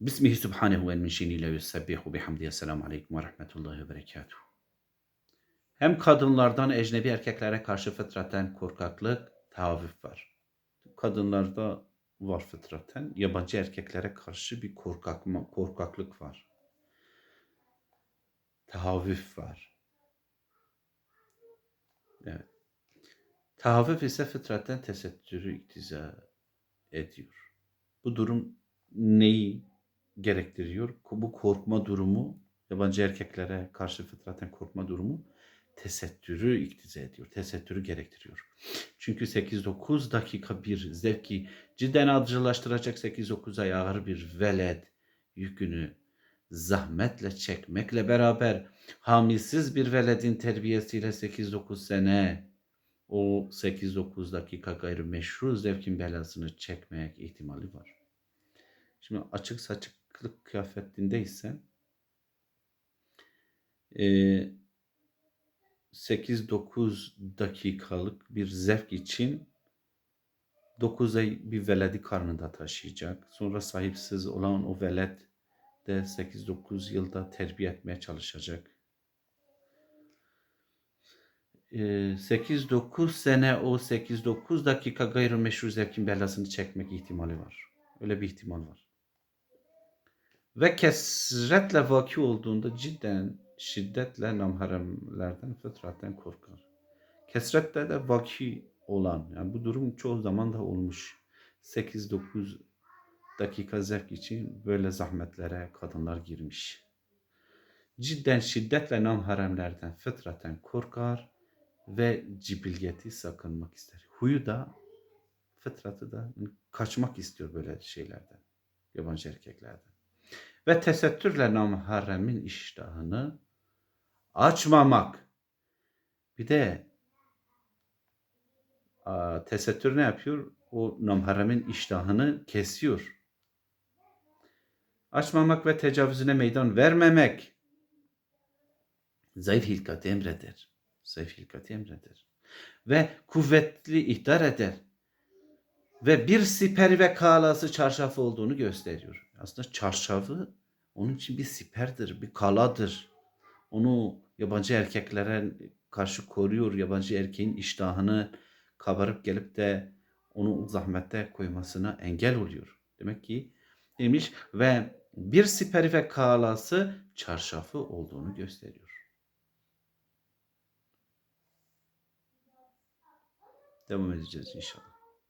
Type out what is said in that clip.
Bismihi subhanehu ve min şiniyle yusebbihu bihamdiye selamu aleyküm ve rahmetullahi ve berekatuhu. Hem kadınlardan ecnebi erkeklere karşı fıtraten korkaklık, tahavvüf var. Kadınlarda var fıtraten, yabancı erkeklere karşı bir korkakma, korkaklık var. Tahavvüf var. Evet. Tahavvüf ise fıtraten tesettürü iktiza ediyor. Bu durum neyi gerektiriyor? Bu korkma durumu, yabancı erkeklere karşı fıtraten korkma durumu tesettürü iktiza ediyor. Tesettürü gerektiriyor. Çünkü 8-9 dakika bir zevki cidden acılaştıracak 8-9 ay ağır bir veled yükünü zahmetle çekmekle beraber hamilsiz bir veledin terbiyesiyle 8-9 sene o 8-9 dakika gayrimeşru zevkin belasını çekmek ihtimali var. Şimdi açık saçıklık kıyafetindeysen e, 8-9 dakikalık bir zevk için 9 ay bir veledi karnında taşıyacak. Sonra sahipsiz olan o veled de 8-9 yılda terbiye etmeye çalışacak. E, 8-9 sene o 8-9 dakika gayrimeşru zevkin belasını çekmek ihtimali var. Öyle bir ihtimal var. Ve kesretle vaki olduğunda cidden şiddetle namharemlerden, fıtratten korkar. Kesretle de vaki olan, yani bu durum çoğu zaman da olmuş. 8-9 dakika zevk için böyle zahmetlere kadınlar girmiş. Cidden şiddetle namharemlerden, fıtraten korkar ve cibilgeti sakınmak ister. Huyu da, fıtratı da kaçmak istiyor böyle şeylerden, yabancı erkeklerden. Ve tesettürle namharemin iştahını açmamak. Bir de a, tesettür ne yapıyor? O namharemin iştahını kesiyor. Açmamak ve tecavüzüne meydan vermemek. Zayıf hilkati emreder. Zayıf hilkati emreder. Ve kuvvetli ihtar eder. Ve bir siper ve kalası çarşafı olduğunu gösteriyor. Aslında çarşafı onun için bir siperdir, bir kaladır. Onu yabancı erkeklere karşı koruyor. Yabancı erkeğin iştahını kabarıp gelip de onu zahmette koymasına engel oluyor. Demek ki demiş ve bir siperi ve kalası çarşafı olduğunu gösteriyor. Devam edeceğiz inşallah.